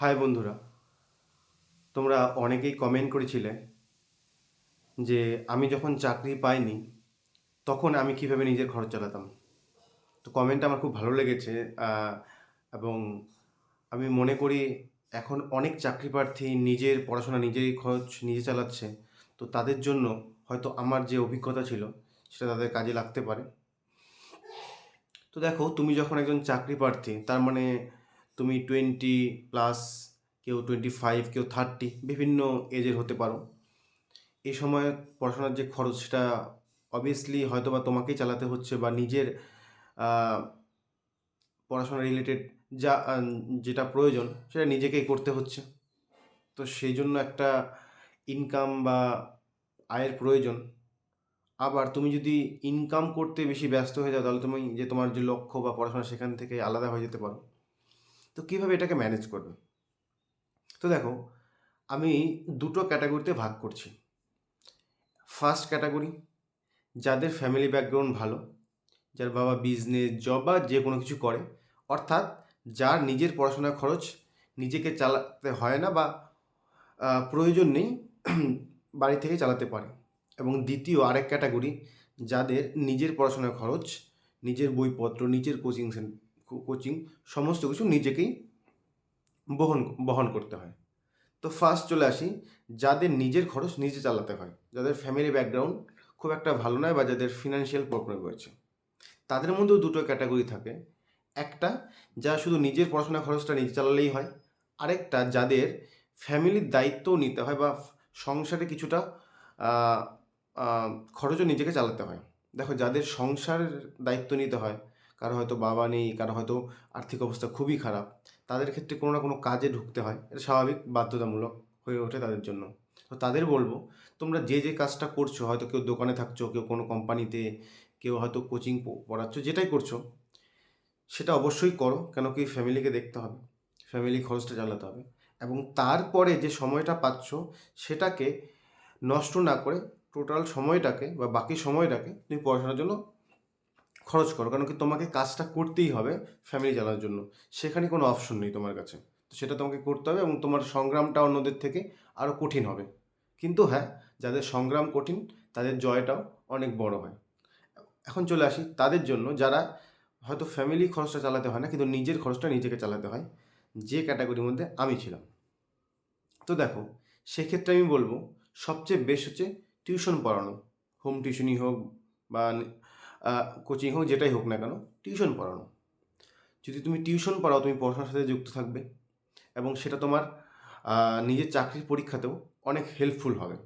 High বন্ধুরা। তোমরা অনেকেই কমেন্ট করেছিলে যে আমি যখন চাকরি পাইনি, তখন আমি কীভাবে নিজের খরচ চালাতাম। তো কমেন্টটা আমার খুব ভালো লেগেছে এবং আমি মনে করি এখন অনেক চাকরি প্রার্থী নিজের পড়াশোনা নিজেই খরচ নিজে চালাচ্ছে, তো তাদের জন্য হয়তো আমার যে অভিজ্ঞতা ছিল, সেটা তাদের কাজে লাগতে পারে। তো দেখো, তুমি যখন একজন চাকরি প্রার্থী, তার মানে তুমি টোয়েন্টি প্লাস কেউ টোয়েন্টি ফাইভ কেউ থার্টি বিভিন্ন এজের হতে পারো। এই সময় পড়াশোনার যে খরচ সেটা অবভিয়াসলি হয়তো বা তোমাকেই চালাতে হচ্ছে বা নিজের পড়াশোনা রিলেটেড যা যেটা প্রয়োজন সেটা নিজেকেই করতে হচ্ছে। তো সেই জন্য একটা ইনকাম বা আয়ের প্রয়োজন। আবার তুমি যদি ইনকাম করতে বেশি ব্যস্ত হয়ে যাও তাহলে তুমি যে তোমার যে লক্ষ্য বা পড়াশোনা সেখান থেকে আলাদা হয়ে যেতে পারো। তো কীভাবে এটাকে ম্যানেজ করবে? তো দেখো, আমি দুটো ক্যাটাগরিতে ভাগ করছি। ফার্স্ট ক্যাটাগরি যাদের ফ্যামিলি ব্যাকগ্রাউন্ড ভালো, যার বাবা বিজনেস জব বা যে কোনো কিছু করে, অর্থাৎ যার নিজের পড়াশোনার খরচ নিজেকে চালাতে হয় না বা প্রয়োজন নেই, বাড়ি থেকে চালাতে পারে। এবং দ্বিতীয় আরেক ক্যাটাগরি যাদের নিজের পড়াশোনার খরচ, নিজের বইপত্র, নিজের কোচিং কোচিং সমস্ত কিছু নিজেকেই বহন বহন করতে হয়। তো ফার্স্ট চলে আসি, যাদের নিজের খরচ নিজে চালাতে হয়, যাদের ফ্যামিলি ব্যাকগ্রাউন্ড খুব একটা ভালো নয় বা যাদের ফিনান্সিয়াল প্রবলেম রয়েছে। তাদের মধ্যেও দুটো ক্যাটাগরি থাকে। একটা যা শুধু নিজের পড়াশোনা খরচটা নিজে চালালেই হয়, আরেকটা, যাদের ফ্যামিলির দায়িত্বও নিতে হয় বা সংসারে কিছুটা খরচও নিজেকে চালাতে হয়। দেখো, যাদের সংসারের দায়িত্ব নিতে হয় কারও হয়তো বাবা নেই, কারও হয়তো আর্থিক অবস্থা খুবই খারাপ। তাদের ক্ষেত্রে কোনো না কোনো কাজে ঢুকতে হয়। এটা স্বাভাবিক বাধ্যতামূলক হয়ে ওঠে তাদের জন্য। তো তাদের বলব, তোমরা যে যে কাজটা করছ, হয়তো কেউ দোকানে থাকছো, কেউ কোনো কোম্পানিতে কেউ হয়তো কোচিং পড়াচ্ছ, যেটাই করছ, সেটা অবশ্যই করো। কেন কি ফ্যামিলিকে দেখতে হবে। ফ্যামিলি খরচটা চালাতে হবে। এবং তারপরে যে সময়টা পাচ্ছ, সেটাকে নষ্ট না করে টোটাল সময়টাকে বা বাকি সময়টাকে তুমি পড়াশোনার জন্য খরচ করো, কারণ কি তোমাকে কাজটা করতেই হবে ফ্যামিলি চালানোর জন্য। সেখানে কোনো অপশন নেই তোমার কাছে। তো সেটা তোমাকে করতে হবে এবং তোমার সংগ্রামটা অন্যদের থেকে আরও কঠিন হবে। কিন্তু হ্যাঁ যাদের সংগ্রাম কঠিন, তাদের জয়টাও অনেক বড় হয়। এখন চলে আসি তাদের জন্য, যারা হয়তো ফ্যামিলি খরচটা চালাতে হয় না, কিন্তু নিজের খরচটা নিজেকে চালাতে হয়। যে ক্যাটাগরির মধ্যে আমি ছিলাম। তো দেখো, সেক্ষেত্রে আমি বলব, সবচেয়ে বেশ হচ্ছে টিউশন পড়ানো। হোম টিউশনই হোক বা কোচিং হোক, যেটাই হোক না কেন টিউশন পড়ানো। যদি তুমি টিউশন পড়াও, তুমি পড়াশোনার সাথে যুক্ত থাকবে এবং সেটা তোমার নিজের চাকরির পরীক্ষাতেও অনেক হেল্পফুল হবে।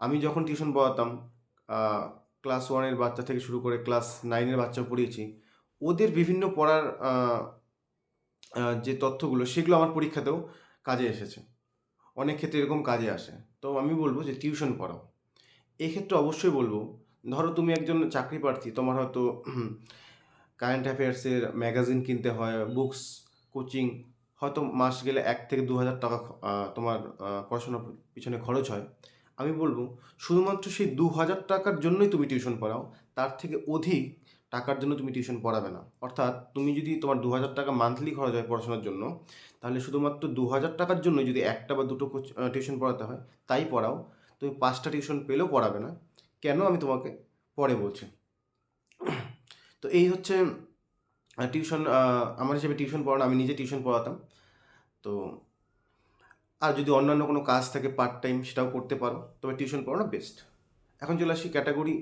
আমি যখন টিউশন পড়াতাম ক্লাস ওয়ানের বাচ্চা থেকে শুরু করে ক্লাস নাইনের বাচ্চা পড়িয়েছি, ওদের বিভিন্ন পড়ার যে তথ্যগুলো, সেগুলো আমার পরীক্ষাতেও কাজে এসেছে। অনেক ক্ষেত্রে এরকম কাজে আসে। তো আমি বলব যে টিউশন পড়াও। এক্ষেত্রে অবশ্যই বলব ধরো তুমি একজন চাকরি প্রার্থী, তোমার হয়তো কারেন্ট অ্যাফেয়ার্সের ম্যাগাজিন কিনতে হয় বুকস কোচিং হয়তো মাস গেলে এক থেকে দু হাজার টাকা তোমার পড়াশোনার পিছনে খরচ হয়। আমি বলব, শুধুমাত্র সেই দু হাজার টাকার জন্যই তুমি টিউশন পড়াও, তার থেকে অধিক টাকার জন্য তুমি টিউশন পড়াবে না। অর্থাৎ তুমি যদি তোমার দু হাজার টাকা মান্থলি খরচ হয় পড়াশোনার জন্য, তাহলে শুধুমাত্র দু হাজার টাকার জন্য যদি একটা বা দুটো টিউশন পড়াতে হয়, তাই পড়াও। তুমি পাঁচটা টিউশন পেলেও পড়াবে না। কেন আমি তোমাকে পরে বলছি? তো এই হচ্ছে টিউশন আমার হিসেবে টিউশন পড়ানো, আমি নিজে টিউশন পড়াতাম। তো আর যদি অন্যান্য কোনো কাজ থাকে পার্ট টাইম সেটাও করতে পারো। তবে টিউশন পড়ানো বেস্ট এখন চলে আসি ক্যাটাগরি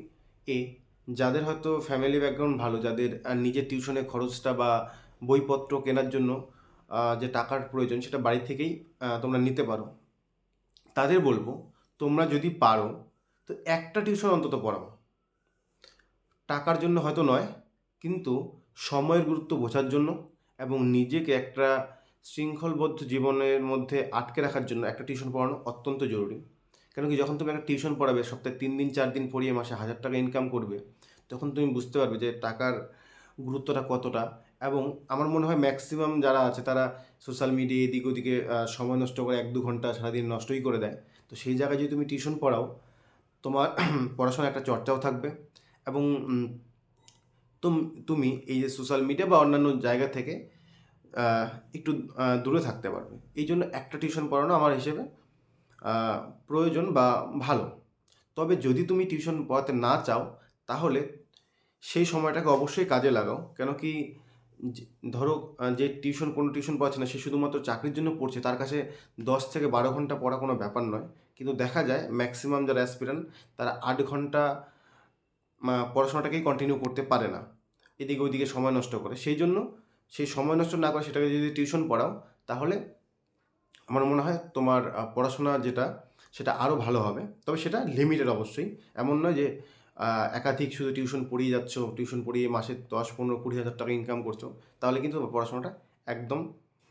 এ যাদের হয়তো ফ্যামিলি ব্যাকগ্রাউন্ড ভালো, যাদের নিজের টিউশনের খরচটা বা বইপত্র কেনার জন্য যে টাকার প্রয়োজন, সেটা বাড়ি থেকেই তোমরা নিতে পারো। তাদের বলব, তোমরা যদি পারো তো একটা টিউশন অন্তত পড়াও টাকার জন্য হয়তো নয়, কিন্তু সময়ের গুরুত্ব বোঝার জন্য এবং নিজেকে একটা শৃঙ্খলবদ্ধ জীবনের মধ্যে আটকে রাখার জন্য একটা টিউশন পড়ানো অত্যন্ত জরুরি। কেন কি যখন তুমি একটা টিউশন পড়াবে, সপ্তাহে তিন দিন, চার দিন পড়িয়ে মাসে হাজার টাকা ইনকাম করবে, তখন তুমি বুঝতে পারবে যে টাকার গুরুত্বটা কতটা এবং আমার মনে হয় ম্যাক্সিমাম যারা আছে, তারা সোশ্যাল মিডিয়া এদিক ওদিকে সময় নষ্ট করে এক দু ঘণ্টা সারাদিন নষ্টই করে দেয়। তো সেই জায়গায় যদি তুমি টিউশন পড়াও তোমার পড়াশোনার একটা চর্চাও থাকবে এবং তুম, তুমি এই যে সোশ্যাল মিডিয়া বা অন্যান্য জায়গা থেকে একটু দূরে থাকতে পারবে। এই জন্য একটা টিউশন পড়ানো আমার হিসেবে প্রয়োজন বা ভালো। তবে যদি তুমি টিউশন পড়াতে না চাও, তাহলে সেই সময়টাকে অবশ্যই কাজে লাগাও। কেন কি ধরো যে টিউশন কোনো টিউশন পড়াচ্ছে না, সে শুধুমাত্র চাকরির জন্য পড়ছে, তার কাছে দশ থেকে বারো ঘণ্টা পড়া কোনো ব্যাপার নয়। কিন্তু দেখা যায় ম্যাক্সিমাম যারা অ্যাসপিরেন্ট তারা আট ঘণ্টা পড়াশোনাটাকেই কন্টিনিউ করতে পারে না। এদিকে ওইদিকে সময় নষ্ট করে। সেই জন্য সেই সময় নষ্ট না করে সেটাকে যদি টিউশন পড়াও, তাহলে আমার মনে হয় তোমার পড়াশোনা যেটা, সেটা আরও ভালো হবে। তবে সেটা লিমিটেড অবশ্যই। এমন নয় যে একাধিক শুধু টিউশন পড়িয়ে যাচ্ছ টিউশন পড়িয়ে মাসে দশ, পনেরো, কুড়ি হাজার টাকা ইনকাম করছ, তাহলে কিন্তু পড়াশোনাটা একদম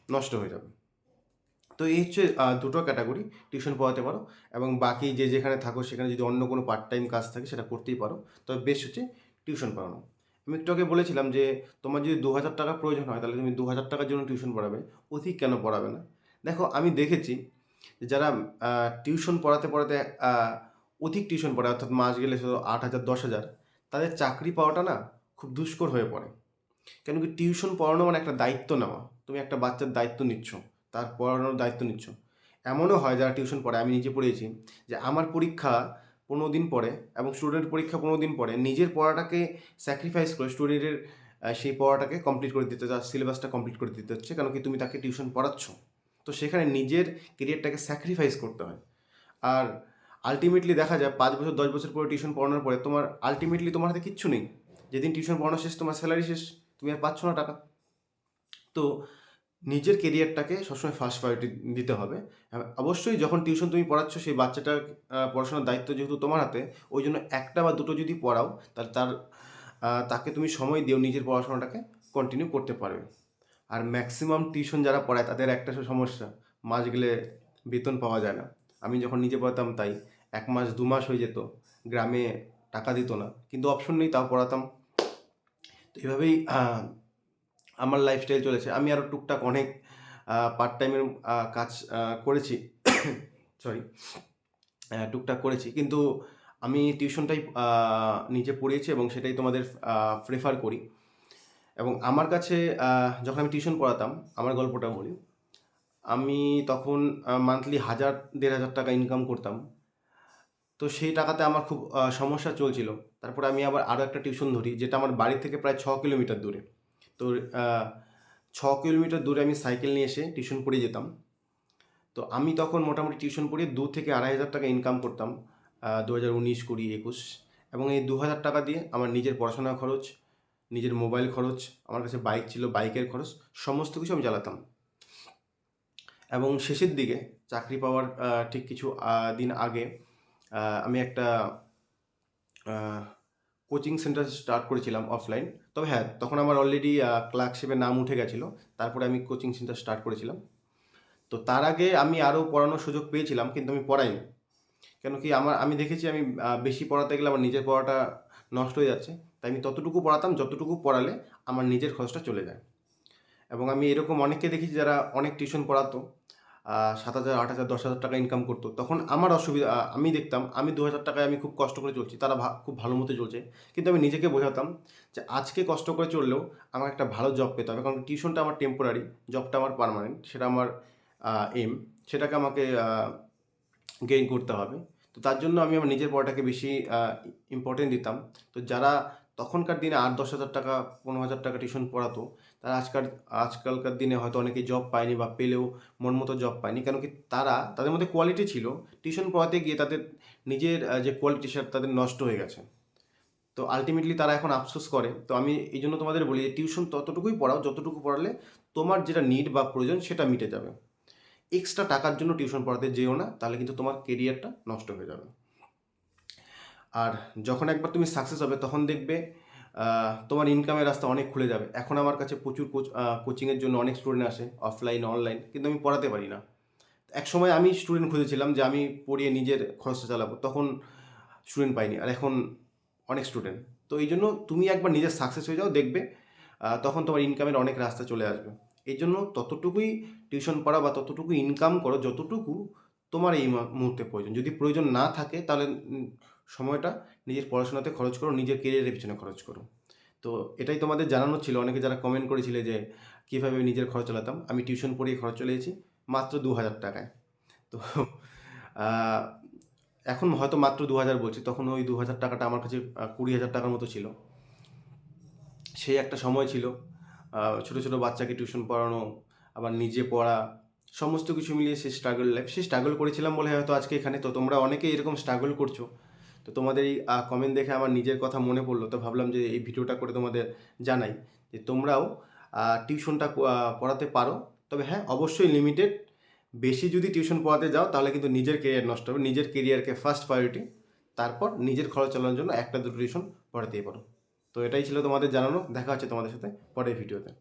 নষ্ট হয়ে যাবে। তো এই হচ্ছে দুটো ক্যাটাগরি টিউশন পড়াতে পারো এবং বাকি যে যেখানে থাকো সেখানে যদি অন্য কোনো পার্ট টাইম কাজ থাকে সেটা করতেই পারো। তবে বেশ হচ্ছে টিউশন পড়ানো। আমি একটু আগে বলেছিলাম যে তোমার যদি দু হাজার টাকা প্রয়োজন হয়, তাহলে তুমি দু হাজার টাকার জন্য টিউশন পড়াবে, অধিক কেন পড়াবে না? দেখো, আমি দেখেছি যারা টিউশন পড়াতে পড়াতে অধিক টিউশন পড়ে, অর্থাৎ মাস গেলে আট হাজার, দশ হাজার, তাদের চাকরি পাওয়াটা না খুব দুষ্কর হয়ে পড়ে। কেন কি টিউশন পড়ানো মানে একটা দায়িত্ব নেওয়া। তুমি একটা বাচ্চার দায়িত্ব নিচ্ছ। তার পড়ানোর দায়িত্ব নিচ্ছ। এমনও হয় যারা টিউশন পড়ে, আমি নিজে পড়িয়েছি, যে আমার পরীক্ষা পনেরো দিন পরে এবং স্টুডেন্টের পরীক্ষা পনেরো দিন পরে নিজের পড়াটাকে স্যাক্রিফাইস করে স্টুডেন্টের সেই পড়াটাকে কমপ্লিট করে দিতে তার সিলেবাসটা কমপ্লিট করে দিতে হচ্ছে, কেন কি তুমি তাকে টিউশন পড়াচ্ছ। তো সেখানে নিজের কেরিয়ারটাকে স্যাক্রিফাইস করতে হয়। আর আলটিমেটলি দেখা যায়, পাঁচ বছর, দশ বছর পরে টিউশন পড়ানোর পরে তোমার আলটিমেটলি তোমার হাতে কিচ্ছু নেই। যেদিন টিউশন পড়ানো শেষ, তোমার স্যালারি শেষ, তুমি আর পাচ্ছ না টাকা। তো নিজের কেরিয়ারটাকে সবসময় ফার্স্ট প্রায়োরিটি দিতে হবে। অবশ্যই যখন টিউশন তুমি পড়াচ্ছ, সেই বাচ্চাটার পড়াশোনার দায়িত্ব যেহেতু তোমার হাতে, ওই জন্য একটা বা দুটো যদি পড়াও তাহলে তার তাকে তুমি সময় দিও নিজের পড়াশোনাটাকে কন্টিনিউ করতে পারবে। আর ম্যাক্সিমাম টিউশন যারা পড়ায়, তাদের একটা সমস্যা, মাস গেলে বেতন পাওয়া যায় না। আমি যখন নিজে পড়াতাম তাই, এক মাস, দু মাস হয়ে যেত, গ্রামে টাকা দিত না, কিন্তু অপশন নেই, তাও পড়াতাম। তো এভাবেই আমার লাইফস্টাইল চলেছে। আমি আরও টুকটাক অনেক পার্ট টাইমের কাজ করেছি। সরি টুকটাক করেছি। কিন্তু আমি টিউশনটাই নিজে পড়িয়েছি এবং সেটাই তোমাদের প্রেফার করি। এবং আমার কাছে যখন আমি টিউশন পড়াতাম, আমার গল্পটা বলি, আমি তখন মান্থলি হাজার, দেড় হাজার টাকা ইনকাম করতাম। তো সেই টাকাতে আমার খুব সমস্যা চলছিল। তারপরে আমি আবার আরও একটা টিউশন ধরি, যেটা আমার বাড়ি থেকে প্রায় ছ কিলোমিটার দূরে। তো ছ কিলোমিটার দূরে আমি সাইকেল নিয়ে এসে টিউশন পড়িয়ে যেতাম। তো আমি তখন মোটামুটি টিউশন পড়িয়ে দু থেকে আড়াই হাজার টাকা ইনকাম করতাম দু হাজার উনিশ, কুড়ি, একুশ। এবং এই দু হাজার টাকা দিয়ে আমার নিজের পড়াশোনার খরচ, নিজের মোবাইল খরচ, আমার কাছে বাইক ছিল, বাইকের খরচ, সমস্ত কিছু আমি চালাতাম। এবং শেষের দিকে চাকরি পাওয়ার ঠিক কিছু দিন আগে আমি একটা কোচিং সেন্টার স্টার্ট করেছিলাম অফলাইন তবে হ্যাঁ তখন আমার অলরেডি ক্লার্কশিপের নাম উঠে গেছিল। তারপরে আমি কোচিং সেন্টার স্টার্ট করেছিলাম। তো তার আগে আমি আরও পড়ানোর সুযোগ পেয়েছিলাম, কিন্তু আমি পড়াইনি। কেন কি আমার, আমি দেখেছি আমি বেশি পড়াতে গেলে আমার নিজের পড়াটা নষ্ট হয়ে যাচ্ছে। তাই আমি ততটুকু পড়াতাম, যতটুকু পড়ালে আমার নিজের খরচটা চলে যায়। এবং আমি এরকম অনেককে দেখেছি যারা অনেক টিউশন পড়াতো। সাত হাজার, আট হাজার, দশ হাজার টাকা ইনকাম করতো। তখন আমার অসুবিধা আমি দেখতাম, আমি দু হাজার টাকায় আমি খুব কষ্ট করে চলছি, তারা খুব ভালো মতো চলছে। কিন্তু আমি নিজেকে বোঝাতাম যে আজকে কষ্ট করে চললেও আমার একটা ভালো জব পেতে হবে, কারণ টিউশনটা আমার টেম্পোরারি জবটা আমার পার্মানেন্ট সেটা আমার এম সেটাকে আমাকে গেইন করতে হবে। তো তার জন্য আমি আমার নিজের পড়াটাকে বেশি ইম্পর্টেন্ট দিতাম। তো যারা তখনকার দিনে আট, দশ হাজার টাকা, পনেরো হাজার টাকা টিউশন পড়াতো তারা আজকাল, আজকালকার দিনে হয়তো অনেকেই জব পায়নি বা পেলেও মন মতো জব পায়নি। কেন কি তারা, তাদের মধ্যে কোয়ালিটি ছিল। টিউশন পড়াতে গিয়ে তাদের নিজের যে কোয়ালিটি সেটা তাদের নষ্ট হয়ে গেছে। তো আলটিমেটলি তারা এখন আফসোস করে। তো আমি এই জন্য তোমাদের বলি যে টিউশন ততটুকুই পড়াও, যতটুকু পড়ালে তোমার যেটা নিড বা প্রয়োজন সেটা মিটে যাবে। এক্সট্রা টাকার জন্য টিউশন পড়াতে যেও না, তাহলে কিন্তু তোমার কেরিয়ারটা নষ্ট হয়ে যাবে। আর যখন একবার তুমি সাকসেস হবে, তখন দেখবে তোমার ইনকামের রাস্তা অনেক খুলে যাবে। এখন আমার কাছে প্রচুর কোচ কোচিংয়ের জন্য অনেক স্টুডেন্ট আসে অফলাইন অনলাইন কিন্তু আমি পড়াতে পারি না। এক সময় আমি স্টুডেন্ট খুঁজেছিলাম যে আমি পড়িয়ে নিজের খরচটা চালাবো, তখন স্টুডেন্ট পাইনি, আর এখন অনেক স্টুডেন্ট তো এই জন্য তুমি একবার নিজের সাকসেস হয়ে যাও, দেখবে তখন তোমার ইনকামের অনেক রাস্তা চলে আসবে। এই জন্য ততটুকুই টিউশন পড়া বা ততটুকু ইনকাম করো, যতটুকু তোমার এই মুহূর্তে প্রয়োজন। যদি প্রয়োজন না থাকে, তাহলে সময়টা নিজের পড়াশোনাতে খরচ করো, নিজের কেরিয়ারের পিছনে খরচ করো। তো এটাই তোমাদের জানানো ছিল। অনেকে যারা কমেন্ট করেছিলে যে, কীভাবে নিজের খরচ চালাতাম? আমি টিউশন পড়িয়ে খরচ চলে এসেছি মাত্র দু হাজার টাকায়। তো এখন হয়তো মাত্র দু হাজার বলছি, তখন ওই দু হাজার টাকাটা আমার কাছে কুড়ি হাজার টাকার মতো ছিল। সেই একটা সময় ছিল। ছোট ছোট বাচ্চাকে টিউশন পড়ানো, আবার নিজে পড়া, সমস্ত কিছু মিলিয়ে সে স্ট্রাগল লাইফ সে স্ট্রাগল করেছিলাম বলে হয়তো আজকে এখানে, তো তোমরা অনেকেই এরকম স্ট্রাগল করছ। তো তোমাদের এই কমেন্ট দেখে আমার নিজের কথা মনে পড়ল, তো ভাবলাম যে এই ভিডিওটা করে তোমাদের জানাই যে তোমরাও টিউশনটা পড়াতে পারো। তবে হ্যাঁ অবশ্যই লিমিটেড বেশি যদি টিউশন পড়াতে যাও, তাহলে কিন্তু নিজের কেরিয়ার নষ্ট হবে। নিজের কেরিয়ারকে ফার্স্ট প্রায়োরিটি তারপর নিজের খরচ চালানোর জন্য একটা দুটো টিউশন পড়াতেই পারো। তো এটাই ছিল তোমাদের জানানো। দেখা হচ্ছে তোমাদের সাথে পরের ভিডিওতে।